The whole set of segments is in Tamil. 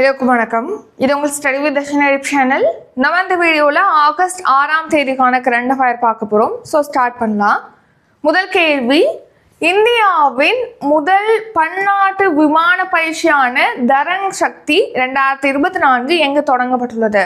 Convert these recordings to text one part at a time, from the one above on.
எல்லாருக்கும் வணக்கம். இது உங்கள் ஸ்டடி வித் தர்ஷனரி சேனல். நம்ம இந்த வீடியோவில் ஆகஸ்ட் ஆறாம் தேதிக்கான கரண்ட் அஃபயர் பார்க்க போகிறோம் ஸோ ஸ்டார்ட் பண்ணலாம். முதல் கேள்வி இந்தியாவின் முதல் பன்னாட்டு விமான பயிற்சியான தரங் சக்தி ரெண்டாயிரத்தி இருபத்தி நான்கு எங்கு தொடங்கப்பட்டுள்ளது?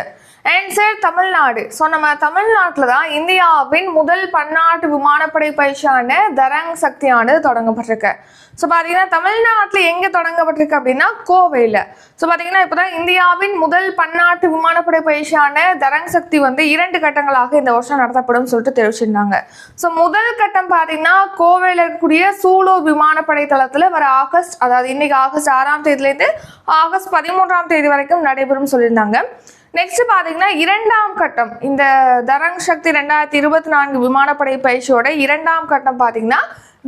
ஆன்சர் தமிழ்நாடு. ஸோ நம்ம தமிழ்நாட்டில் தான் இந்தியாவின் முதல் பன்னாட்டு விமானப்படை பயிற்சியான தரங் சக்தியானது தொடங்கப்பட்டிருக்கு. ஸோ பார்த்தீங்கன்னா தமிழ்நாட்டில் எங்கே தொடங்கப்பட்டிருக்கு அப்படின்னா கோவையில். ஸோ பார்த்தீங்கன்னா இப்போ தான் இந்தியாவின் முதல் பன்னாட்டு விமானப்படை பயிற்சியான தரங் சக்தி வந்து இரண்டு கட்டங்களாக இந்த வருஷம் நடத்தப்படும் சொல்லிட்டு தெரிவிச்சிருந்தாங்க. ஸோ முதல் கட்டம் பார்த்தீங்கன்னா கோவையில் இருக்கக்கூடிய சூலூர் விமானப்படை தளத்தில் வர ஆகஸ்ட் அதாவது இன்னைக்கு ஆகஸ்ட் ஆறாம் தேதியிலேருந்து ஆகஸ்ட் பதிமூன்றாம் தேதி வரைக்கும் நடைபெறும் சொல்லியிருந்தாங்க. நெக்ஸ்ட் பார்த்தீங்கன்னா இரண்டாம் கட்டம். இந்த தரங் சக்தி ரெண்டாயிரத்தி இருபத்தி நான்கு விமானப்படை பயிற்சியோட இரண்டாம் கட்டம் பார்த்தீங்கன்னா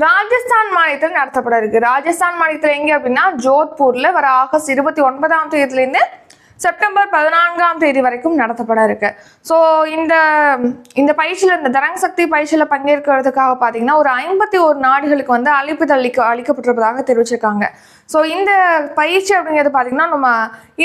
ராஜஸ்தான் மாநிலத்தில் நடத்தப்பட இருக்கு. ராஜஸ்தான் மாநிலத்தில் எங்கே அப்படின்னா ஜோத்பூர்ல வர ஆகஸ்ட் இருபத்தி ஒன்பதாம் தேதியிலேருந்து செப்டம்பர் பதினான்காம் தேதி வரைக்கும் நடத்தப்பட இருக்கு. ஸோ இந்த இந்த பயிற்சியில் இந்த தரங் சக்தி பயிற்சியில் பங்கேற்கிறதுக்காக பார்த்தீங்கன்னா ஒரு ஐம்பத்தி ஒரு நாடுகளுக்கு வந்து அழைப்பு அளிக்க அளிக்கப்பட்டிருப்பதாக தெரிவிச்சிருக்காங்க. ஸோ இந்த பயிற்சி அப்படிங்கிறது பார்த்தீங்கன்னா நம்ம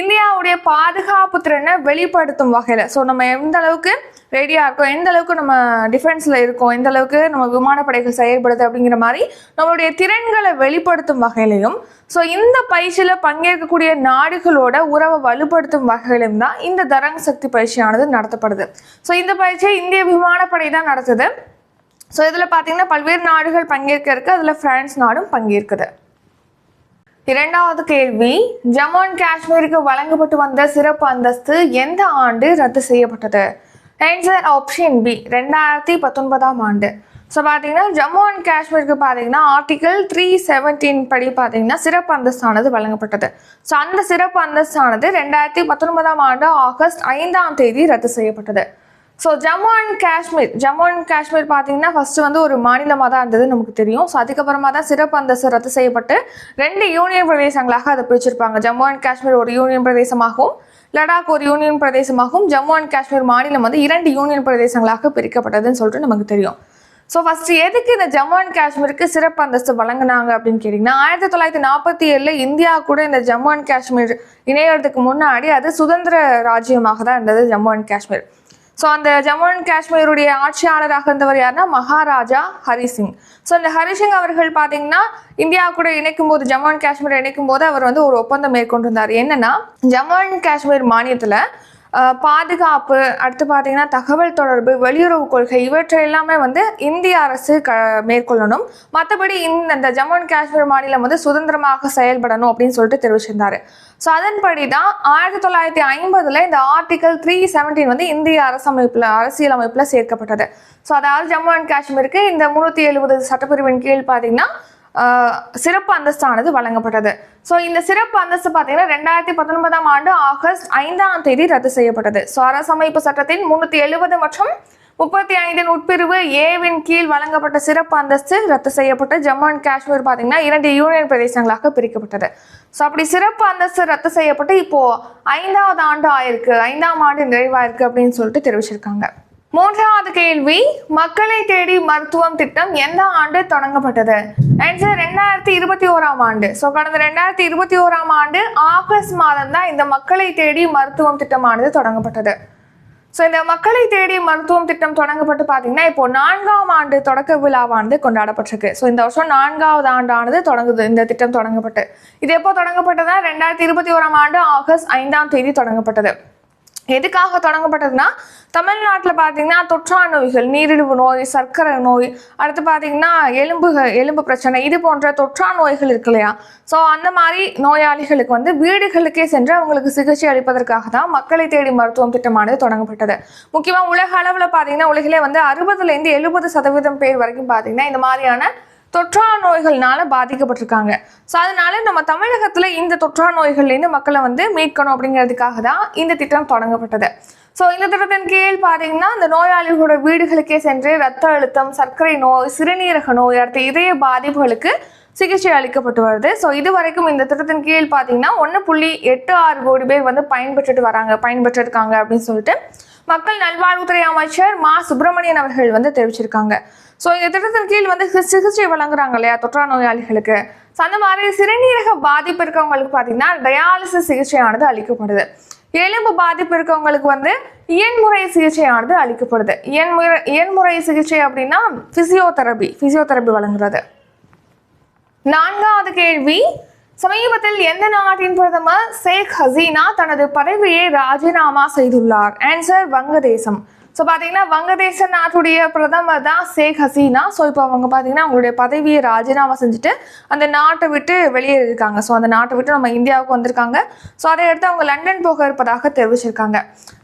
இந்தியாவுடைய பாதுகாப்பு திறனை வெளிப்படுத்தும் வகையில். ஸோ நம்ம எந்த அளவுக்கு ரெடியாக இருக்கோம். எந்த அளவுக்கு நம்ம டிஃபென்ஸில் இருக்கோம் எந்த அளவுக்கு நம்ம விமானப்படைகள் செயல்படுது அப்படிங்கிற மாதிரி நம்மளுடைய திறன்களை வெளிப்படுத்தும் வகையிலையும் ஸோ இந்த பயிற்சியில் பங்கேற்கக்கூடிய நாடுகளோட உறவை வலுப்படுத்தும் வகையிலும் தான் இந்த தரங் சக்தி பயிற்சியானது நடத்தப்படுது. ஸோ இந்த பயிற்சியை இந்திய விமானப்படை தான் நடத்துது. ஸோ இதில் பார்த்தீங்கன்னா பல்வேறு நாடுகள் பங்கேற்கறக்கு அதில் ஃப்ரான்ஸ் நாடும் பங்கேற்குது. இரண்டாவது கேள்வி ஜம்மு அண்ட் காஷ்மீருக்கு வழங்கப்பட்டு வந்த சிறப்பு அந்தஸ்து எந்த ஆண்டு ரத்து செய்யப்பட்டது? ஆன்சர் ஆப்ஷன் பி ரெண்டாயிரத்தி பத்தொன்பதாம் ஆண்டு. ஸோ பார்த்தீங்கன்னா ஜம்மு அண்ட் காஷ்மீருக்கு பார்த்தீங்கன்னா ஆர்டிகல் த்ரீ செவன்டீன் படி பார்த்தீங்கன்னா சிறப்பு அந்தஸ்தானது வழங்கப்பட்டது. ஸோ அந்த சிறப்பு அந்தஸ்தானது ரெண்டாயிரத்தி பத்தொன்பதாம் ஆண்டு ஆகஸ்ட் ஐந்தாம் தேதி ரத்து செய்யப்பட்டது. So Jammu and Kashmir Jammu and Kashmir பார்த்தீங்கன்னா ஃபஸ்ட்டு வந்து ஒரு மாநிலமாக தான் இருந்தது நமக்கு தெரியும். ஸோ அதுக்கப்புறமா தான் சிறப்பு அந்தஸ்து ரத்து செய்யப்பட்டு ரெண்டு யூனியன் பிரதேசங்களாக அதை பிரிச்சிருப்பாங்க. ஜம்மு அண்ட் காஷ்மீர் ஒரு யூனியன் பிரதேசமாகவும் லடாக் ஒரு யூனியன் பிரதேசமாகவும் ஜம்மு அண்ட் காஷ்மீர் மாநிலம் வந்து இரண்டு யூனியன் பிரதேசங்களாக பிரிக்கப்பட்டதுன்னு சொல்லிட்டு நமக்கு தெரியும். ஸோ ஃபஸ்ட்டு எதுக்கு இந்த ஜம்மு அண்ட் காஷ்மீருக்கு சிறப்பு அந்தஸ்து வழங்கினாங்க அப்படின்னு கேட்டிங்கன்னா ஆயிரத்தி தொள்ளாயிரத்தி நாற்பத்தி ஏழில் இந்தியா கூட இந்த ஜம்மு அண்ட் காஷ்மீர் இணையறதுக்கு முன்னாடி அது சுதந்திர ராஜ்யமாக தான் இருந்தது ஜம்மு அண்ட் காஷ்மீர். ஸோ அந்த ஜம்மு அண்ட் காஷ்மீருடைய ஆட்சியாளராக இருந்தவர் யாருன்னா மகாராஜா ஹரிசிங். ஸோ அந்த ஹரிசிங் அவர்கள் பார்த்தீங்கன்னா இந்தியா கூட இணைக்கும் போது ஜம்மு அண்ட் காஷ்மீரை இணைக்கும் போது அவர் வந்து ஒரு ஒப்பந்தம் மேற்கொண்டிருந்தார். என்னன்னா ஜம்மு அண்ட் காஷ்மீர் மாநிலத்தில் பாதுகாப்பு அடுத்து பார்த்தீங்கன்னா தகவல் தொடர்பு வெளியுறவு கொள்கை இவற்றை எல்லாமே வந்து இந்திய அரசு க மேற்கொள்ளணும். மற்றபடி இந்த இந்த ஜம்மு அண்ட் காஷ்மீர் மாநிலம் வந்து சுதந்திரமாக செயல்படணும் அப்படின்னு சொல்லிட்டு தெரிவிச்சிருந்தாரு. ஸோ அதன்படி தான் ஆயிரத்தி தொள்ளாயிரத்தி ஐம்பதுல இந்த ஆர்டிகல் த்ரீ செவன்டீன் வந்து இந்திய அரசமைப்பில் அரசியலமைப்பில் சேர்க்கப்பட்டது. ஸோ அதாவது ஜம்மு அண்ட் காஷ்மீருக்கு இந்த முந்நூற்றி எழுபது சட்டப்பிரிவின் கீழ் பார்த்தீங்கன்னா சிறப்பு அந்தஸ்தானது வழங்கப்பட்டது. ஸோ இந்த சிறப்பு அந்தஸ்து பார்த்தீங்கன்னா ரெண்டாயிரத்தி பத்தொன்பதாம் ஆண்டு ஆகஸ்ட் ஐந்தாம் தேதி ரத்து செய்யப்பட்டது. ஸோ அரசமைப்பு சட்டத்தின் முன்னூற்றி எழுபது மற்றும் முப்பத்தி ஐந்தின் உட்பிரிவு ஏவின் கீழ் வழங்கப்பட்ட சிறப்பு அந்தஸ்து ரத்து செய்யப்பட்டு ஜம்மு அண்ட் காஷ்மீர் பார்த்தீங்கன்னா இரண்டு யூனியன் பிரதேசங்களாக பிரிக்கப்பட்டது. ஸோ அப்படி சிறப்பு அந்தஸ்து ரத்து செய்யப்பட்டு இப்போ ஐந்தாவது ஆண்டு ஆயிருக்கு. ஐந்தாம் ஆண்டு நிறைவாயிருக்கு அப்படின்னு சொல்லிட்டு தெரிவிச்சிருக்காங்க. மூன்றாவது கேள்வி மக்களை தேடி மருத்துவம் திட்டம் எந்த ஆண்டு தொடங்கப்பட்டது? ஆன்சர் ரெண்டாயிரத்தி இருபத்தி ஓராம் ஆண்டு. ஸோ கடந்த ரெண்டாயிரத்தி இருபத்தி ஓராம் ஆண்டு ஆகஸ்ட் மாதம் தான் இந்த மக்களை தேடி மருத்துவம் திட்டமானது தொடங்கப்பட்டது. ஸோ இந்த மக்களை தேடி மருத்துவம் திட்டம் தொடங்கப்பட்டு பார்த்தீங்கன்னா இப்போ நான்காம் ஆண்டு தொடக்க விழாவானது கொண்டாடப்பட்டிருக்கு. ஸோ இந்த வருஷம் நான்காவது ஆண்டானது தொடங்குது இந்த திட்டம் தொடங்கப்பட்டு. இது எப்போ தொடங்கப்பட்டதா ரெண்டாயிரத்தி இருபத்தி ஓராம் ஆண்டு ஆகஸ்ட் ஐந்தாம் தேதி தொடங்கப்பட்டது. எதுக்காக தொடங்கப்பட்டதுன்னா தமிழ்நாட்டில் பார்த்தீங்கன்னா தொற்றா நோய்கள் நீரிழிவு நோய் சர்க்கரை நோய் அடுத்து பார்த்தீங்கன்னா எலும்புகள் எலும்பு பிரச்சனை இது போன்ற தொற்றா நோய்கள் இருக்கு இல்லையா? ஸோ அந்த மாதிரி நோயாளிகளுக்கு வந்து வீடுகளுக்கே சென்று அவங்களுக்கு சிகிச்சை அளிப்பதற்காக தான் மக்களை தேடி மருத்துவம் திட்டமானது தொடங்கப்பட்டது. முக்கியமாக உலக அளவில் பார்த்தீங்கன்னா உலகிலே வந்து அறுபதுலேருந்து எழுபது சதவீதம் பேர் வரைக்கும் பார்த்தீங்கன்னா இந்த மாதிரியான தொற்றா நோய்கள்னால பாதிக்கப்பட்டிருக்காங்க. ஸோ அதனால நம்ம தமிழகத்தில் இந்த தொற்றா நோய்கள்லேருந்து மக்களை வந்து மீட்கணும் அப்படிங்கிறதுக்காக தான் இந்த திட்டம் தொடங்கப்பட்டது. ஸோ இந்த திட்டத்தின் கீழ் பார்த்தீங்கன்னா இந்த நோயாளிகளோட வீடுகளுக்கே சென்று ரத்த அழுத்தம் சர்க்கரை நோய் சிறுநீரக நோய் அடுத்த இதய பாதிப்புகளுக்கு சிகிச்சை அளிக்கப்பட்டு வருது. ஸோ இது வரைக்கும் இந்த திட்டத்தின் கீழ் பார்த்தீங்கன்னா ஒன்று புள்ளி எட்டு ஆறு கோடி பேர் வந்து பயன்பெற்றுட்டு வராங்க பயன்பெற்றிருக்காங்க அப்படின்னு சொல்லிட்டு மக்கள் நல்வாழ்வுத்துறை அமைச்சர் மா. சுப்பிரமணியன் அவர்கள் வந்து தெரிவிச்சிருக்காங்க. ஸோ இந்த திட்டத்தின் கீழ் வந்து சிகிச்சை வழங்குறாங்க இல்லையா தொற்றா நோயாளிகளுக்கு. ஸோ அந்த மாதிரி சிறுநீரக பாதிப்பு இருக்கவங்களுக்கு பார்த்தீங்கன்னா டயாலிசிஸ் சிகிச்சையானது அளிக்கப்படுது. எலும்பு பாதிப்பு இருக்கவங்களுக்கு வந்து இயன்முறை சிகிச்சையானது அளிக்கப்படுது. இயன்முறை இயன்முறை சிகிச்சை அப்படின்னா பிசியோதெரபி பிசியோதெரபி வழங்குறது. நான்காவது கேள்வி சமீபத்தில் எந்த நாட்டின் பிரதமர் ஷேக் ஹசீனா தனது பதவியை ராஜினாமா செய்துள்ளார்? ஆன்சர் வங்கதேசம். ஸோ பார்த்தீங்கன்னா வங்கதேச நாட்டுடைய பிரதமர் தான் ஷேக் ஹசீனா. ஸோ இப்போ அவங்க பார்த்தீங்கன்னா அவங்களுடைய பதவியை ராஜினாமா செஞ்சுட்டு அந்த நாட்டை விட்டு வெளியேறியிருக்காங்க ஸோ அந்த நாட்டை விட்டு நம்ம இந்தியாவுக்கு வந்திருக்காங்க. ஸோ அதை எடுத்து அவங்க லண்டன் போக இருப்பதாக தெரிவிச்சிருக்காங்க.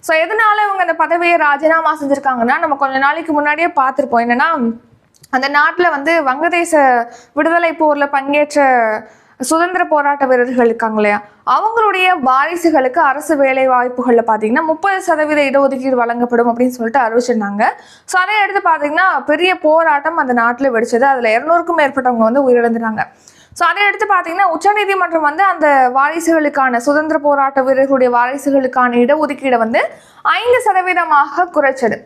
ஸோ எதனால இவங்க அந்த பதவியை ராஜினாமா செஞ்சுருக்காங்கன்னா நம்ம கொஞ்ச நாளைக்கு முன்னாடியே பார்த்துருப்போம். என்னன்னா அந்த நாட்டில் வந்து வங்கதேச விடுதலை போரில் பங்கேற்ற சுதந்திர போராட்ட வீரர்கள் இருக்காங்க இல்லையா? அவங்களுடைய வாரிசுகளுக்கு அரசு வேலை வாய்ப்புகளில் பார்த்தீங்கன்னா முப்பது சதவீத இடஒதுக்கீடு வழங்கப்படும் அப்படின்னு சொல்லிட்டு அறிவிச்சிருந்தாங்க. ஸோ அதை எடுத்து பார்த்தீங்கன்னா பெரிய போராட்டம் அந்த நாட்டில் வெடிச்சது. அதில் இரநூறுக்கும் மேற்பட்டவங்க வந்து உயிரிழந்துட்டாங்க. ஸோ அதை எடுத்து பார்த்தீங்கன்னா உச்சநீதிமன்றம் வந்து அந்த வாரிசுகளுக்கான சுதந்திர போராட்ட வீரர்களுடைய வாரிசுகளுக்கான இடஒதுக்கீடை வந்து ஐந்து சதவீதமாக குறைச்சது.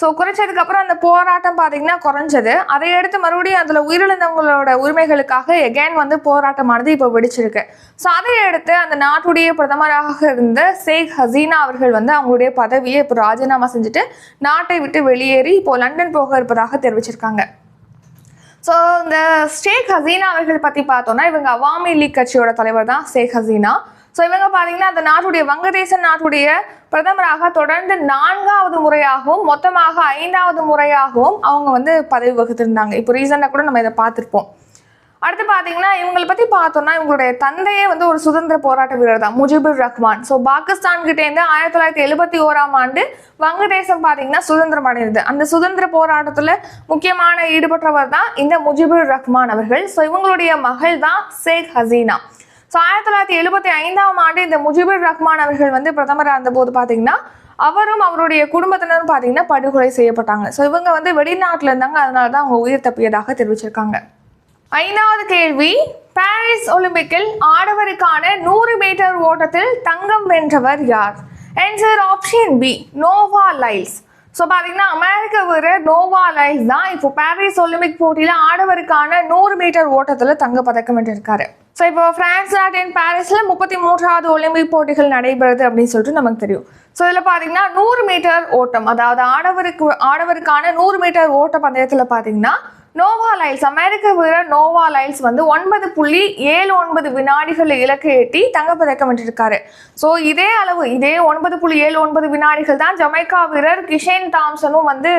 ஸோ குறைச்சதுக்கு அப்புறம் அந்த போராட்டம் பார்த்தீங்கன்னா குறைஞ்சது. அதை எடுத்து மறுபடியும் அதில் உயிரிழந்தவங்களோட உரிமைகளுக்காக எகைன் வந்து போராட்டமானது இப்போ வெடிச்சிருக்கு. ஸோ அதை எடுத்து அந்த நாட்டுடைய பிரதமராக இருந்த ஷேக் ஹசீனா அவர்கள் வந்து அவங்களுடைய பதவியை இப்போ ராஜினாமா செஞ்சுட்டு நாட்டை விட்டு வெளியேறி இப்போ லண்டன் போக இருப்பதாக தெரிவிச்சிருக்காங்க. ஸோ இந்த ஷேக் ஹசீனா அவர்கள் பற்றி பார்த்தோன்னா இவங்க அவாமி லீக் கட்சியோட தலைவர் தான் ஷேக் ஹசீனா. ஸோ இவங்க பார்த்தீங்கன்னா அந்த நாட்டுடைய வங்கதேச நாட்டுடைய பிரதமராக தொடர்ந்து நான்காவது முறையாகவும் மொத்தமாக ஐந்தாவது முறையாகவும் அவங்க வந்து பதவி வகுத்திருந்தாங்க. இப்போ ரீசெண்டாக கூட நம்ம இதை பார்த்துருப்போம். அடுத்து பார்த்தீங்கன்னா இவங்களை பற்றி பார்த்தோம்னா இவங்களுடைய தந்தையே வந்து ஒரு சுதந்திர போராட்ட வீரர் தான் முஜிபுர் ரஹ்மான். ஸோ பாகிஸ்தான் கிட்டேருந்து ஆயிரத்தி தொள்ளாயிரத்தி எழுபத்தி ஓராம் ஆண்டு வங்கதேசம் பார்த்தீங்கன்னா சுதந்திரம் அடைந்தது. அந்த சுதந்திர போராட்டத்தில் முக்கியமான ஈடுபட்டவர் தான் இந்த முஜிபுர் ரஹ்மான் அவர்கள். ஸோ இவங்களுடைய மகள் தான் ஷேக் ஹசீனா. ஸோ ஆயிரத்தி தொள்ளாயிரத்தி எழுபத்தி ஐந்தாம் ஆண்டு இந்த முஜிபுர் ரஹ்மான் அவர்கள் வந்து பிரதமராக இருந்தபோது பார்த்தீங்கன்னா அவரும் அவருடைய குடும்பத்தினரும் பார்த்தீங்கன்னா படுகொலை செய்யப்பட்டாங்க. ஸோ இவங்க வந்து வெளிநாட்டில் இருந்தாங்க. அதனால தான் அவங்க உயிர் தப்பியதாக தெரிவிச்சிருக்காங்க. ஐந்தாவது கேள்வி பாரிஸ் ஒலிம்பிக்கில் ஆடவருக்கான நூறு மீட்டர் ஓட்டத்தில் தங்கம் வென்றவர் யார்? Answer option B Noah Lyles so பார்த்தீங்கன்னா அமெரிக்க வீரர் நோவா லைல்ஸ் தான். இப்போ பாரிஸ் ஒலிம்பிக் போட்டியில் ஆடவருக்கான நூறு மீட்டர் ஓட்டத்தில் தங்க பதக்கம் வென்றிருக்காரு. ஸோ இப்போ ஃப்ரான்ஸ் நாட்டின் பாரிஸில் முப்பத்தி மூன்றாவது ஒலிம்பிக் போட்டிகள் நடைபெறுது அப்படின்னு சொல்லிட்டு நமக்கு தெரியும். ஸோ இதில் பார்த்தீங்கன்னா நூறு மீட்டர் ஓட்டம் அதாவது ஆடவருக்கு ஆடவருக்கான நூறு மீட்டர் ஓட்ட பந்தயத்தில் பார்த்தீங்கன்னா நோவா லைல்ஸ் அமெரிக்க வீரர் நோவா லைல்ஸ் வந்து ஒன்பது புள்ளி ஏழு ஒன்பது வினாடிகள் இலக்கை எட்டி தங்கப்பதக்கம் வென்றிருக்காரு. ஸோ இதே அளவு இதே ஒன்பது புள்ளி ஏழு ஒன்பது வினாடிகள் தான் ஜமைக்கா வீரர் கிஷேன் தாம்சனும் வந்து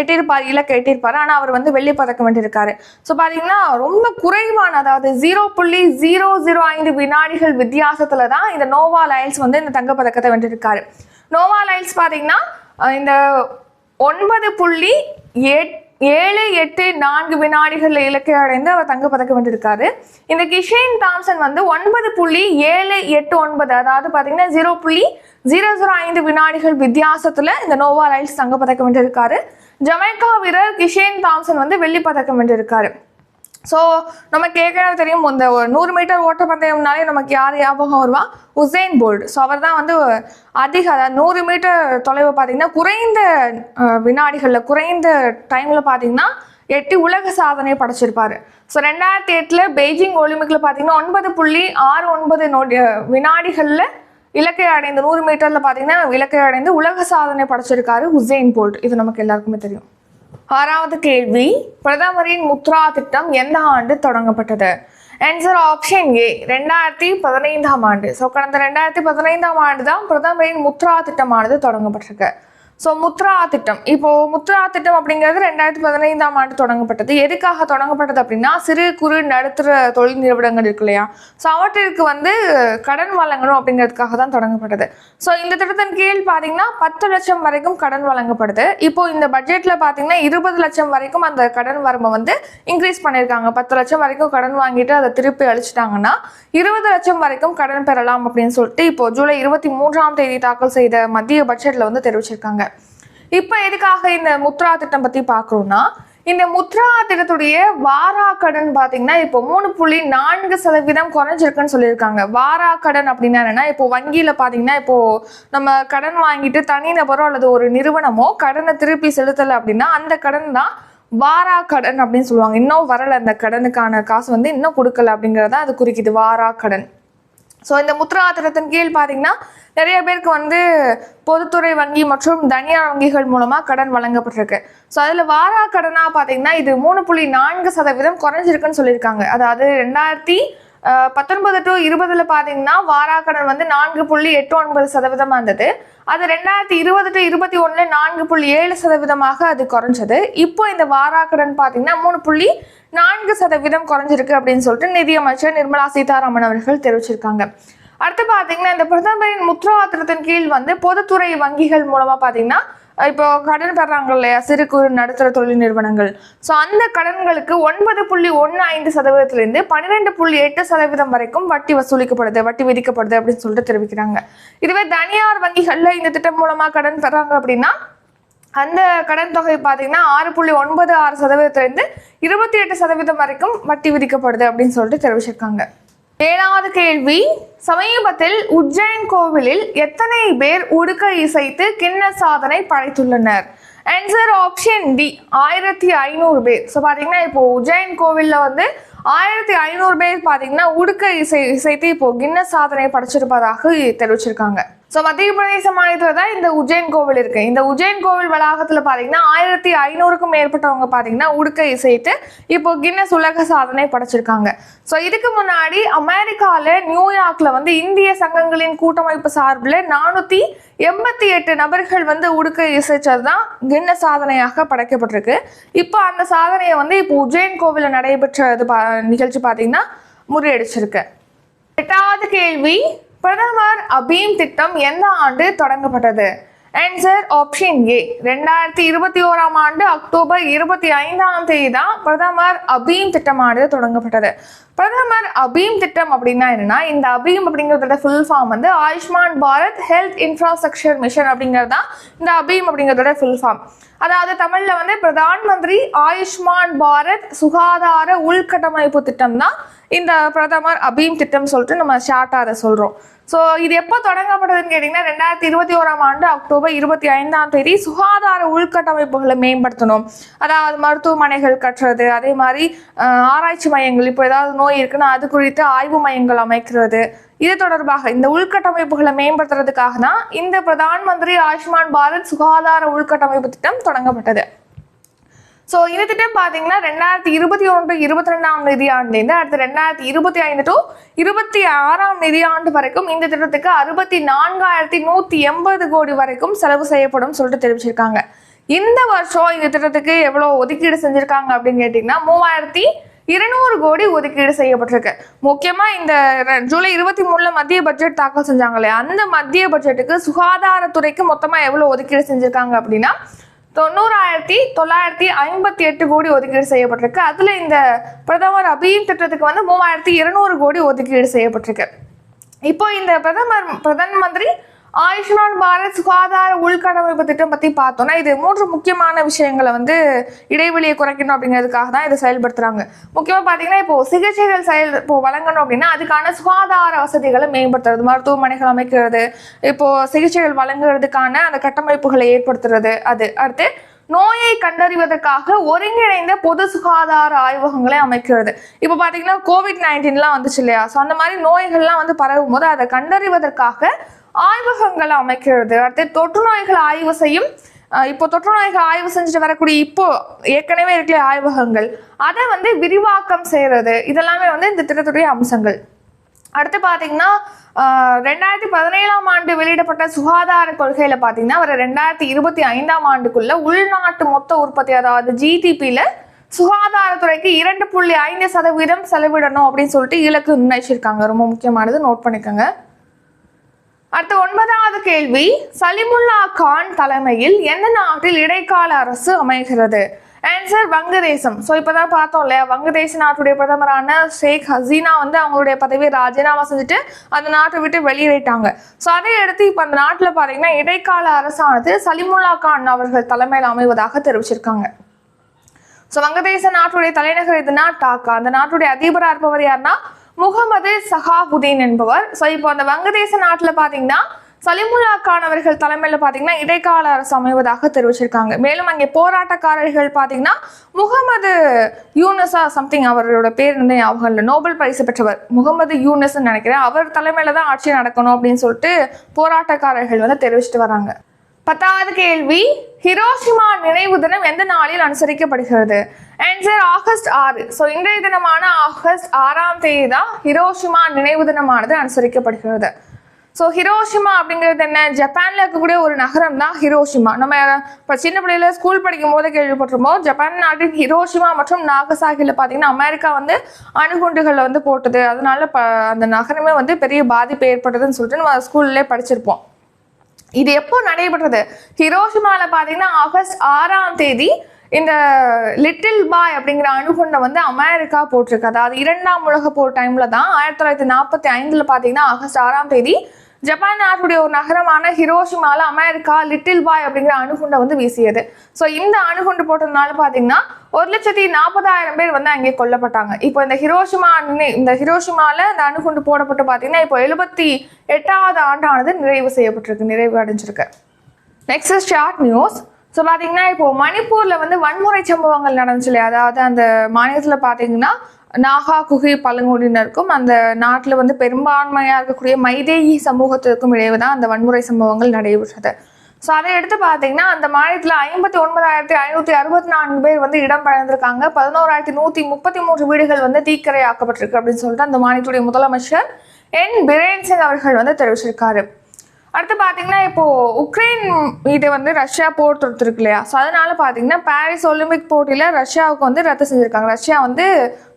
எட்டியிருப்பார் இலக்கை எட்டியிருப்பார். ஆனால் அவர் வந்து வெள்ளி பதக்கம் வென்றிருக்காரு. ஸோ பார்த்தீங்கன்னா ரொம்ப குறைவான அதாவது ஜீரோ புள்ளி ஜீரோ ஜீரோ ஐந்து வினாடிகள் வித்தியாசத்தில் தான் இந்த நோவா லைல்ஸ் வந்து இந்த தங்கப்பதக்கத்தை வென்றிருக்காரு. நோவா லைல்ஸ் பார்த்தீங்கன்னா இந்த ஒன்பது புள்ளி எட் ஏழு எட்டு நான்கு வினாடிகளில் இலக்கை அடைந்து அவர் தங்கப்பதக்கம் வென்றிருக்காரு. இந்த கிஷேன் தாம்சன் வந்து ஒன்பது புள்ளி ஏழு எட்டு ஒன்பது அதாவது பார்த்தீங்கன்னா ஜீரோ புள்ளி ஜீரோ ஜீரோ ஐந்து வினாடிகள் வித்தியாசத்தில் இந்த நோவா லைல்ஸ் தங்கப்பதக்கம் வென்றிருக்காரு. ஜமைக்கா வீரர் கிஷேன் தாம்சன் வந்து வெள்ளி பதக்கம் வென்றிருக்காரு. ஸோ நமக்கு ஏற்கனவே தெரியும் இந்த ஒரு நூறு மீட்டர் ஓட்டப்பந்தயம்னாலே நமக்கு யார் ஞாபகம் வருவா? உசேன் போல்ட். ஸோ அவர் தான் வந்து அதிக அதாவது நூறு மீட்டர் தொலைவு பார்த்தீங்கன்னா குறைந்த வினாடிகளில் குறைந்த டைமில் பார்த்தீங்கன்னா எட்டு உலக சாதனை படைச்சிருப்பார். ஸோ ரெண்டாயிரத்தி எட்டில் பெய்ஜிங் ஒலிம்பிக்கில் பார்த்தீங்கன்னா ஒன்பது புள்ளி ஆறு ஒன்பது நொடி வினாடிகளில் இலக்கை அடைந்து நூறு மீட்டரில் பார்த்தீங்கன்னா இலக்கை அடைந்து உலக சாதனை படைச்சிருக்காரு உசேன் போல்ட். இது நமக்கு எல்லாருக்குமே தெரியும். ஆறாவது கேள்வி பிரதமரின் முத்ரா திட்டம் எந்த ஆண்டு தொடங்கப்பட்டது? ஆன்சர் ஆப்ஷன் ஏ ரெண்டாயிரத்தி பதினைந்தாம் ஆண்டு. ஸோ கடந்த ரெண்டாயிரத்தி பதினைந்தாம் ஆண்டு தான் பிரதமரின் முத்ரா திட்டமானது தொடங்கப்பட்டிருக்கு. ஸோ முத்ரா திட்டம் இப்போ முத்ரா திட்டம் அப்படிங்கிறது ரெண்டாயிரத்தி பதினைந்தாம் ஆண்டு தொடங்கப்பட்டது. எதுக்காக தொடங்கப்பட்டது அப்படின்னா சிறு குறு நடுத்தர தொழில் நிறுவனங்கள் இருக்கு இல்லையா? ஸோ அவற்றிற்கு வந்து கடன் வழங்கணும் அப்படிங்கிறதுக்காக தான் தொடங்கப்பட்டது. ஸோ இந்த திட்டத்தின் கீழ் பார்த்தீங்கன்னா பத்து லட்சம் வரைக்கும் கடன் வழங்கப்படுது. இப்போ இந்த பட்ஜெட்டில் பார்த்தீங்கன்னா இருபது லட்சம் வரைக்கும் அந்த கடன் வரம்பை வந்து இன்க்ரீஸ் பண்ணியிருக்காங்க. பத்து லட்சம் வரைக்கும் கடன் வாங்கிட்டு அதை திருப்பி அழிச்சிட்டாங்கன்னா இருபது லட்சம் வரைக்கும் கடன் பெறலாம் அப்படின்னு சொல்லிட்டு இப்போ ஜூலை இருபத்தி மூன்றாம் தேதி தாக்கல் செய்த மத்திய பட்ஜெட்டில் வந்து தெரிவிச்சிருக்காங்க. இப்போ எதுக்காக இந்த முத்ரா திட்டம் பற்றி பார்க்குறோம்னா இந்த முத்ரா திட்டத்துடைய வாரா கடன் பாத்தீங்கன்னா இப்போ மூணு புள்ளி நான்கு சதவீதம் குறைஞ்சிருக்குன்னு சொல்லியிருக்காங்க. வாரா கடன் அப்படின்னா என்னன்னா இப்போ வங்கியில பாத்தீங்கன்னா இப்போ நம்ம கடன் வாங்கிட்டு தனிநபரோ அல்லது ஒரு நிறுவனமோ கடனை திருப்பி செலுத்தலை அப்படின்னா அந்த கடன் தான் வாரா கடன் அப்படின்னு சொல்லுவாங்க. இன்னும் வரல அந்த கடனுக்கான காசு வந்து இன்னும் கொடுக்கல அப்படிங்கறத அது குறிக்குது. வாரா கடன். ஸோ இந்த முத்ரா திட்டத்தின் கீழ் பார்த்தீங்கன்னா நிறைய பேருக்கு வந்து பொதுத்துறை வங்கி மற்றும் தனியார் வங்கிகள் மூலமாக கடன் வழங்கப்பட்டிருக்கு. ஸோ அதில் வாரா கடனாக பார்த்தீங்கன்னா இது மூணு புள்ளி நான்கு சதவீதம் குறைஞ்சிருக்குன்னு சொல்லியிருக்காங்க. அதாவது ரெண்டாயிரத்தி பத்தொன்பது டு இருபதுல பார்த்தீங்கன்னா வாராக்கடன் கடன் வந்து நான்கு புள்ளி எட்டு ஒன்பது சதவீதமா இருந்தது. அது ரெண்டாயிரத்தி இருபது டு இருபத்தி ஒண்ணுல நான்கு புள்ளி ஏழு சதவீதமாக அது குறைஞ்சது. இப்போ இந்த வாராக்கடன் கடன் மூணு புள்ளி நான்கு சதவீதம் குறைஞ்சிருக்கு அப்படின்னு சொல்லிட்டு நிதியமைச்சர் நிர்மலா சீதாராமன் அவர்கள் தெரிவிச்சிருக்காங்க. அடுத்து பாத்தீங்கன்னா இந்த பிரதமரின் முத்ரா ஆத்திரத்தின் கீழ் வந்து பொதுத்துறை வங்கிகள் மூலமா பார்த்தீங்கன்னா இப்போ கடன் பெறாங்க இல்லையா சிறு குறு நடுத்தர தொழில் நிறுவனங்கள். ஸோ அந்த கடன்களுக்கு ஒன்பது புள்ளி ஒன்று ஐந்து சதவீதத்திலிருந்து பன்னிரெண்டு புள்ளி எட்டு சதவீதம் வரைக்கும் வட்டி வசூலிக்கப்படுது வட்டி விதிக்கப்படுது அப்படின்னு சொல்லிட்டு தெரிவிக்கிறாங்க. இதுவே தனியார் வங்கிகளில் இந்த திட்டம் மூலமாக கடன் பெறாங்க அப்படின்னா அந்த கடன் தொகை பார்த்தீங்கன்னா ஆறு புள்ளி ஒன்பது ஆறு சதவீதத்திலிருந்து இருபத்தி எட்டு சதவீதம் வரைக்கும் வட்டி விதிக்கப்படுது அப்படின்னு சொல்லிட்டு தெரிவிச்சிருக்காங்க. ஏழாவது கேள்வி. சமீபத்தில் உஜ்ஜைன் கோவிலில் எத்தனை பேர் உடுக்க இசைத்து கிண்ண சாதனை படைத்துள்ளனர்? ஆன்சர் ஆப்ஷன் டி ஆயிரத்தி ஐநூறு பேர். ஸோ பார்த்தீங்கன்னா இப்போ உஜ்ஜைன் கோவிலில் வந்து ஆயிரத்தி ஐநூறு பேர் பார்த்தீங்கன்னா உடுக்க இசை இசைத்து இப்போ கின்ன சாதனை படைச்சிருப்பதாக தெரிவிச்சிருக்காங்க. ஸோ மத்திய பிரதேச மாநிலத்தில் தான் இந்த உஜ்ஜைன் கோவில் இருக்கு. இந்த உஜ்ஜைன் கோவில் வளாகத்தில் பார்த்தீங்கன்னா ஆயிரத்தி ஐநூறுக்கும் மேற்பட்டவங்க பார்த்தீங்கன்னா உடுக்க இசைத்து இப்போ கின்னஸ் உலக சாதனை படைச்சிருக்காங்க. ஸோ இதுக்கு முன்னாடி அமெரிக்காவில் நியூயார்க்கில் வந்து இந்திய சங்கங்களின் கூட்டமைப்பு சார்பில் நானூற்றி எண்பத்தி எட்டு நபர்கள் வந்து உடுக்க இசைச்சது தான் கின்ன சாதனையாக படைக்கப்பட்டிருக்கு. இப்போ அந்த சாதனையை வந்து இப்போ உஜ்ஜைன் கோவிலில் நடைபெற்ற இது பா நிகழ்ச்சி பார்த்தீங்கன்னா முறியடிச்சிருக்கு. எட்டாவது கேள்வி பிரதமர் அபீம் திட்டம் எந்த ஆண்டு தொடங்கப்பட்டது? ஆன்சர் ஆப்ஷன் ஏ ரெண்டாயிரத்தி இருபத்தி ஓராம் ஆண்டு அக்டோபர் இருபத்தி ஐந்தாம் தேதி தான் பிரதமர் அபீம் திட்டமானது தொடங்கப்பட்டது. பிரதமர் அபீம் திட்டம் அப்படின்னா என்னன்னா இந்த அபீம் அப்படிங்கிறதோட ஃபுல் ஃபார்ம் வந்து Ayushman Bharat health infrastructure mission அப்படிங்கிறது தான் இந்த அபீம் அப்படிங்கிறதோட ஃபுல் ஃபார்ம் அதாவது தமிழ்ல வந்து பிரதான் மந்திரி ஆயுஷ்மான் பாரத் சுகாதார உள்கட்டமைப்பு திட்டம் தான் இந்த பிரதமர் அபீம் திட்டம் சொல்லிட்டு நம்ம ஷார்ட்டாக அதை சொல்கிறோம் ஸோ இது எப்போ தொடங்கப்பட்டதுன்னு கேட்டிங்கன்னா ரெண்டாயிரத்தி இருபத்தி ஓராம் ஆண்டு அக்டோபர் இருபத்தி ஐந்தாம் தேதி சுகாதார உள்கட்டமைப்புகளை மேம்படுத்தணும். அதாவது மருத்துவமனைகள் கட்டுறது அதே மாதிரி ஆராய்ச்சி மையங்கள் இப்போ ஏதாவது நோய் இருக்குன்னு அது குறித்து ஆய்வு மையங்கள் அமைக்கிறது. இது தொடர்பாக இந்த உள்கட்டமைப்புகளை மேம்படுத்துறதுக்காக தான் இந்த பிரதான் மந்திரி ஆயுஷ்மான் பாரத் சுகாதார உள்கட்டமைப்பு திட்டம் தொடங்கப்பட்டது. ஸோ இந்த திட்டம் பார்த்தீங்கன்னா ரெண்டாயிரத்தி இருபத்தி ஒன்று இருபத்தி ரெண்டாம் நிதியாண்டுலேருந்து அடுத்து ரெண்டாயிரத்தி இருபத்தி ஐந்து டு இருபத்தி ஆறாம் நிதியாண்டு வரைக்கும் இந்த திட்டத்துக்கு அறுபத்தி நான்காயிரத்தி நூற்றி எண்பது கோடி வரைக்கும் செலவு செய்யப்படும் சொல்லிட்டு தெரிவிச்சிருக்காங்க. இந்த வருஷம் இந்த திட்டத்துக்கு எவ்வளோ ஒதுக்கீடு செஞ்சுருக்காங்க அப்படின்னு கேட்டிங்கன்னா மூவாயிரத்தி இருநூறு கோடி ஒதுக்கீடு செய்யப்பட்டிருக்கு. முக்கியமா இந்த ஜூலை இருபத்தி மூணுல மத்திய பட்ஜெட் தாக்கல் செஞ்சாங்களே அந்த மத்திய பட்ஜெட்டுக்கு சுகாதாரத்துறைக்கு மொத்தமா எவ்வளவு ஒதுக்கீடு செஞ்சிருக்காங்க அப்படின்னா தொண்ணூறாயிரத்தி தொள்ளாயிரத்தி ஐம்பத்தி எட்டு கோடி ஒதுக்கீடு செய்யப்பட்டிருக்கு. அதுல இந்த பிரதமர் அபியின் திட்டத்துக்கு வந்து மூவாயிரத்தி இருநூறு கோடி ஒதுக்கீடு செய்யப்பட்டிருக்கு. இப்போ இந்த பிரதமர் பிரதான் மந்திரி ஆயுஷ்மான் பாரத் சுகாதார உள்கட்டமைப்பு திட்டம் பத்தி பார்த்தோம்னா இது மூன்று முக்கியமான விஷயங்களை வந்து இடைவெளியை குறைக்கணும் அப்படிங்கிறதுக்காக தான் இதை செயல்படுத்துறாங்க. முக்கியமா பாத்தீங்கன்னா இப்போ சிகிச்சைகள் செயல் இப்போ வழங்கணும் அப்படின்னா அதுக்கான சுகாதார வசதிகளை மேம்படுத்துறது மருத்துவமனைகள் அமைக்கிறது இப்போ சிகிச்சைகள் வழங்குறதுக்கான அந்த கட்டமைப்புகளை ஏற்படுத்துறது அது. அடுத்து நோயை கண்டறிவதற்காக ஒருங்கிணைந்த பொது சுகாதார ஆய்வகங்களை அமைக்கிறது. இப்போ பார்த்தீங்கன்னா கோவிட் நைன்டீன்லாம் வந்துச்சு இல்லையா? ஸோ அந்த மாதிரி நோய்கள்லாம் வந்து பரவும் போது அதை கண்டறிவதற்காக ஆய்வகங்களை அமைக்கிறது. அடுத்து தொற்று நோய்களை ஆய்வு செய்யும் இப்போ தொற்று நோய்கள் ஆய்வு செஞ்சுட்டு வரக்கூடிய இப்போ ஏற்கனவே இருக்கிற ஆய்வகங்கள் அதை வந்து விரிவாக்கம் செய்யறது. இதெல்லாமே வந்து இந்த திட்டத்துடைய அம்சங்கள். அடுத்து பார்த்தீங்கன்னா ரெண்டாயிரத்தி பதினேழாம் ஆண்டு வெளியிடப்பட்ட சுகாதார கொள்கையில பார்த்தீங்கன்னா வர ரெண்டாயிரத்தி இருபத்தி ஐந்தாம் ஆண்டுக்குள்ள உள்நாட்டு மொத்த உற்பத்தி அதாவது ஜிடிபியில சுகாதாரத்துறைக்கு இரண்டு புள்ளி ஐந்து சதவீதம் செலவிடணும் அப்படின்னு சொல்லிட்டு இலக்கு நிர்ணயிச்சிருக்காங்க. ரொம்ப முக்கியமானது நோட் பண்ணிக்கோங்க. அடுத்த ஒன்பதாவது கேள்வி சலிமுல்லா கான் தலைமையில் எந்த நாட்டில் இடைக்கால அரசு அமைகிறது? ஆன்சர் வங்கதேசம். ஸோ இப்போதான் பார்த்தோம் இல்லையா? வங்கதேச நாட்டுடைய பிரதமரான ஷேக் ஹசீனா வந்து அவங்களுடைய பதவியை ராஜினாமா செஞ்சுட்டு அந்த நாட்டை விட்டு வெளியேறிட்டாங்க. ஸோ அதை அடுத்து இப்போ அந்த நாட்டில் பார்த்தீங்கன்னா இடைக்கால அரசானது சலிமுல்லா கான் அவர்கள் தலைமையில் அமைவதாக தெரிவிச்சிருக்காங்க. ஸோ வங்கதேச நாட்டுடைய தலைநகர் எதுனா டாக்கா? அந்த நாட்டுடைய அதிபராக இருப்பவர் யாருன்னா முகமது சஹாபுதீன் என்பவர். ஸோ இப்போ அந்த வங்கதேச நாட்டில் பார்த்தீங்கன்னா சலிமுல்லா கான் அவர்கள் தலைமையில் பார்த்தீங்கன்னா இடைக்கால அரசு அமைவதாக தெரிவிச்சிருக்காங்க. மேலும் அங்கே போராட்டக்காரர்கள் பார்த்தீங்கன்னா முகமது யூனஸா சம்திங் அவரோட பேர் வந்து ஞாபகம் இல்லை. நோபல் பரிசு பெற்றவர். முகமது யூனஸ்ன்னு நினைக்கிறேன். அவர் தலைமையில் தான் ஆட்சி நடக்கணும் அப்படின்னு சொல்லிட்டு போராட்டக்காரர்கள் வந்து தெரிவிச்சிட்டு வராங்க. பத்தாவது கேள்வி ஹிரோஷிமா நினைவு தினம் எந்த நாளில் அனுசரிக்கப்படுகிறது? ஆன்சர் ஆகஸ்ட் ஆறு. ஸோ இன்றைய தினமான ஆகஸ்ட் ஆறாம் தேதி தான் ஹிரோஷிமா நினைவு தினமானது அனுசரிக்கப்படுகிறது. ஸோ ஹிரோஷிமா அப்படிங்கிறது என்ன? ஜப்பானில் இருக்கக்கூடிய ஒரு நகரம் தான் ஹிரோஷிமா. நம்ம இப்போ சின்ன பிள்ளையில ஸ்கூல் படிக்கும் போது கேள்விப்பட்டிருப்போம். ஜப்பான் நாட்டின் ஹிரோஷிமா மற்றும் நாகசாகியில் பார்த்தீங்கன்னா அமெரிக்கா வந்து அணுகுண்டுகளை வந்து போட்டது. அதனால ப அந்த நகரமே வந்து பெரிய பாதிப்பு ஏற்பட்டதுன்னு சொல்லிட்டு நம்ம ஸ்கூல்லே படிச்சிருப்போம். இது எப்போ நடைபெற்றது? ஹிரோஷிமால பார்த்தீங்கன்னா ஆகஸ்ட் ஆறாம் தேதி இந்த லிட்டில் பாய் அப்படிங்கிற அணுகுண்டை வந்து அமெரிக்கா போட்டிருக்கு. அதாவது இரண்டாம் உலக போர் டைம்ல தான் ஆயிரத்தி தொள்ளாயிரத்தி நாற்பத்தி ஐந்துல பார்த்தீங்கன்னா ஆகஸ்ட் ஆறாம் தேதி ஜப்பான் நாட்டுடைய ஒரு நகரமான ஹிரோஷிமால அமெரிக்கா லிட்டில் பாய் அப்படிங்கிற அணுகுண்டை வந்து வீசியது. ஸோ இந்த அணுகுண்டு போட்டதுனால பார்த்தீங்கன்னா ஒரு லட்சத்தி நாற்பதாயிரம் பேர் வந்து அங்கே கொல்லப்பட்டாங்க. இப்போ இந்த ஹிரோஷிமா இந்த ஹிரோஷிமால இந்த அணுகுண்டு போடப்பட்டு பார்த்தீங்கன்னா இப்போ எழுபத்தி எட்டாவது ஆண்டானது நிறைவு செய்யப்பட்டிருக்கு நிறைவு அடைஞ்சிருக்கு. நெக்ஸ்ட் ஷார்ட் நியூஸ் ஸோ பார்த்தீங்கன்னா இப்போ மணிப்பூரில் வந்து வன்முறை சம்பவங்கள் நடந்துச்சு இல்லையா? அதாவது அந்த மாநிலத்தில் பார்த்தீங்கன்னா நாகா குகி பழங்குடியினருக்கும் அந்த நாட்டில் வந்து பெரும்பான்மையாக இருக்கக்கூடிய மைதேயி சமூகத்திற்கும் இடையே தான் அந்த வன்முறை சம்பவங்கள் நடைபெற்றது. ஸோ அதை எடுத்து பார்த்தீங்கன்னா அந்த மாநிலத்தில் ஐம்பத்தி ஒன்பதாயிரத்தி ஐநூற்றி அறுபத்தி நான்கு பேர் வந்து இடம் பழந்திருக்காங்க பதினோராயிரத்தி நூற்றி முப்பத்தி மூன்று வீடுகள் வந்து தீக்கிரையாக்கப்பட்டிருக்கு அப்படின்னு சொல்லிட்டு அந்த மாநிலத்துடைய முதலமைச்சர் என். பிரேன் சிங் அவர்கள் வந்து தெரிவிச்சிருக்காரு. அடுத்து பார்த்தீங்கன்னா இப்போ உக்ரைன் மீது வந்து ரஷ்யா போர் தொடுத்துருக்கு இல்லையா? ஸோ அதனால பார்த்தீங்கன்னா பாரிஸ் ஒலிம்பிக் போட்டியில் ரஷ்யாவுக்கு வந்து ரத்து செஞ்சுருக்காங்க. ரஷ்யா வந்து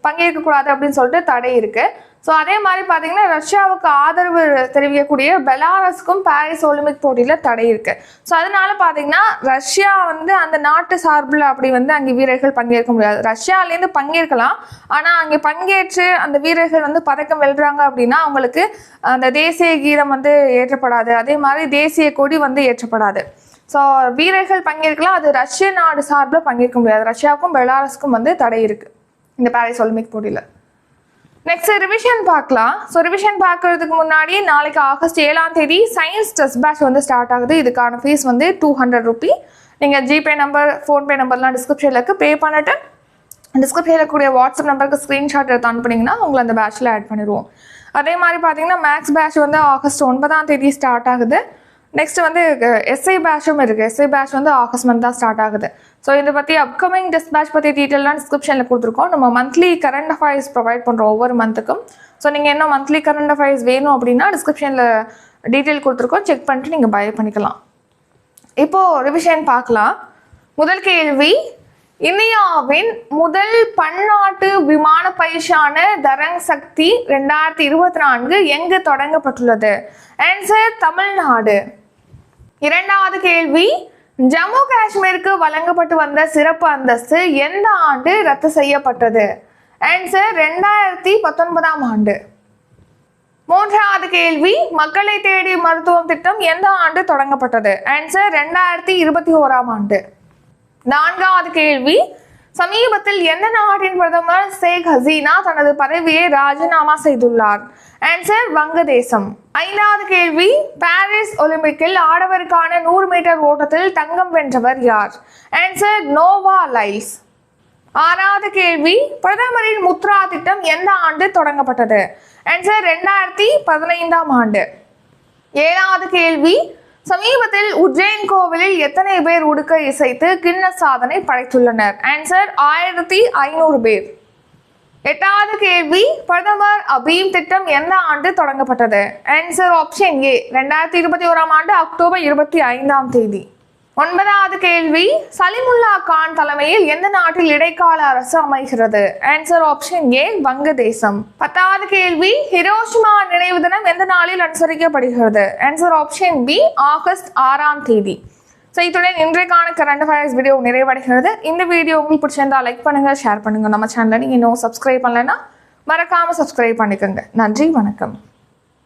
பங்கேற்கக்கூடாது அப்படின்னு சொல்லிட்டு தடை இருக்கு. ஸோ அதே மாதிரி பார்த்தீங்கன்னா ரஷ்யாவுக்கு ஆதரவு தெரிவிக்கக்கூடிய பெலாரஸ்க்கும் பாரிஸ் ஒலிம்பிக் போட்டியில் தடை இருக்கு. ஸோ அதனால பார்த்தீங்கன்னா ரஷ்யா வந்து அந்த நாட்டு சார்பில் அப்படி வந்து அங்கே வீரர்கள் பங்கேற்க முடியாது. ரஷ்யாலேருந்து பங்கேற்கலாம். ஆனால் அங்கே பங்கேற்று அந்த வீரர்கள் வந்து பதக்கம் வெல்றாங்க அப்படின்னா அவங்களுக்கு அந்த தேசிய கீதம் வந்து ஏற்றப்படாது. அதே மாதிரி தேசிய கொடி வந்து ஏற்றப்படாது. ஸோ வீரர்கள் பங்கேற்கலாம். அது ரஷ்ய நாடு சார்பில் பங்கேற்க முடியாது. ரஷ்யாவுக்கும் பெலாரஸ்க்கும் வந்து தடை இருக்குது இந்த பாரிஸ் ஒலிம்பிக் போட்டியில் நெக்ஸ்ட் ரிவிஷன் பார்க்கலாம். ஸோ ரிவிஷன் பார்க்கறதுக்கு முன்னாடி நாளைக்கு ஆகஸ்ட் ஏழாம் தேதி சயின்ஸ் டெஸ்ட் பேட்ச் வந்து ஸ்டார்ட் ஆகுது. இதுக்கான ஃபீஸ் வந்து டூ ஹண்ட்ரட் ருபி நீங்கள் ஜிபே நம்பர் ஃபோன்பே நம்பர்லாம் டிஸ்கிரிப்ஷனில் இருக்குது பே பண்ணிட்டு டிஸ்கிரிப்ஷனில் இருக்கக்கூடிய வாட்ஸ்அப் நம்பருக்கு ஸ்க்ரீன்ஷாட் எடுத்து அனுப்புனீங்கன்னா உங்களை அந்த பேட்சில் ஆட் பண்ணிடுவோம். அதே மாதிரி பார்த்தீங்கன்னா மேக்ஸ் பேட்ச் வந்து ஆகஸ்ட் ஒன்பதாம் தேதி ஸ்டார்ட் ஆகுது. நெக்ஸ்ட் வந்து எஸ்ஐ பேட்சும் இருக்குது எஸ்ஐ பேட்ச் வந்து ஆகஸ்ட் மந்த் தான் ஸ்டார்ட் ஆகுது. ஸோ இதை பற்றி அப்கமிங் டெஸ்ட் பேட்ச் பற்றி டீட்டெயிலாம் டிஸ்கிரிப்ஷனில் கொடுத்துருக்கோம். நம்ம மந்த்லி கரண்ட் அஃபேர்ஸ் ப்ரொவைட் பண்ணுறோம் ஒவ்வொரு மந்த்துக்கும் ஸோ நீங்கள் என்ன மந்த்லி கரண்ட் அஃபேர்ஸ் வேணும் அப்படின்னா டிஸ்கிரிப்ஷனில் டீட்டெயில் கொடுத்துருக்கோம். செக் பண்ணிட்டு நீங்கள் பை பண்ணிக்கலாம். இப்போது ரிவிஷன் பார்க்கலாம். முதல் கேள்வி இந்தியாவின் முதல் பன்னாட்டு விமான பயிற்சியான தரங் சக்தி ரெண்டாயிரத்தி இருபத்தி நான்கு எங்கு தொடங்கப்பட்டுள்ளது? ஆன்சர் தமிழ்நாடு. இரண்டாவது கேள்வி ஜம்மு காஷ்மீருக்கு வழங்கப்பட்டு வந்த சிறப்பு அந்தஸ்து எந்த ஆண்டு ரத்து செய்யப்பட்டது? ஆன்சர் ரெண்டாயிரத்தி பத்தொன்பதாம் ஆண்டு. மூன்றாவது கேள்வி மக்களை தேடி மருத்துவம் திட்டம் எந்த ஆண்டு தொடங்கப்பட்டது? ஆன்சர் ரெண்டாயிரத்தி இருபத்தி ஓராம் ஆண்டு. நான்காவது கேள்வி. சமீபத்தில் எந்த நாட்டின் பிரதமர் ஷேக் ஹசீனா தனது பதவியை ராஜினாமா செய்துள்ளார்? ஆன்சர் வங்கதேசம். ஐந்தாவது கேள்வி பாரிஸ் ஒலிம்பிக்கில் ஆடவருக்கான நூறு மீட்டர் ஓட்டத்தில் தங்கம் வென்றவர் யார்? Answer Noah Lyles. ஆறாவது கேள்வி பிரதமரின் முத்ரா திட்டம் எந்த ஆண்டு தொடங்கப்பட்டது? ஆன்சர் ரெண்டாயிரத்தி பதினைந்தாம் ஆண்டு. ஏழாவது கேள்வி சமீபத்தில் உஜ்ஜைன் கோவிலில் எத்தனை பேர் உடுக்க இசைத்து கிண்ண சாதனை படைத்துள்ளனர்? ஆன்சர் ஆயிரத்தி ஐநூறு பேர். எட்டாவது கேள்வி பிரதமர் அபீம் திட்டம் எந்த ஆண்டு தொடங்கப்பட்டது? ஆன்சர் ஆப்ஷன் ஏ ரெண்டாயிரத்தி இருபத்தி ஓராம் ஆண்டு அக்டோபர் இருபத்தி ஐந்தாம் தேதி. ஒன்பதாவது கேள்வி சலிமுல்லா கான் தலைமையில் எந்த நாட்டில் இடைக்கால அரசு அமைகிறது? ஆன்சர் ஆப்ஷன் ஏ வங்கதேசம். பத்தாவது கேள்வி ஹிரோஷிமா நினைவு தினம் எந்த நாளில் அனுசரிக்கப்படுகிறது? ஆன்சர் ஆப்ஷன் பி ஆகஸ்ட் ஆறாம் தேதி. ஸோ இத்துடன் இன்றைக்கான கரண்ட் அஃபேர்ஸ் வீடியோ நிறைவடைகிறது. இந்த வீடியோ உங்களுக்கு பிடிச்சிருந்தா லைக் பண்ணுங்க ஷேர் பண்ணுங்க. நம்ம சேனலை நீங்கள் இன்னும் சப்ஸ்கிரைப் பண்ணலைன்னா மறக்காம சப்ஸ்கிரைப் பண்ணிக்கோங்க. நன்றி வணக்கம்.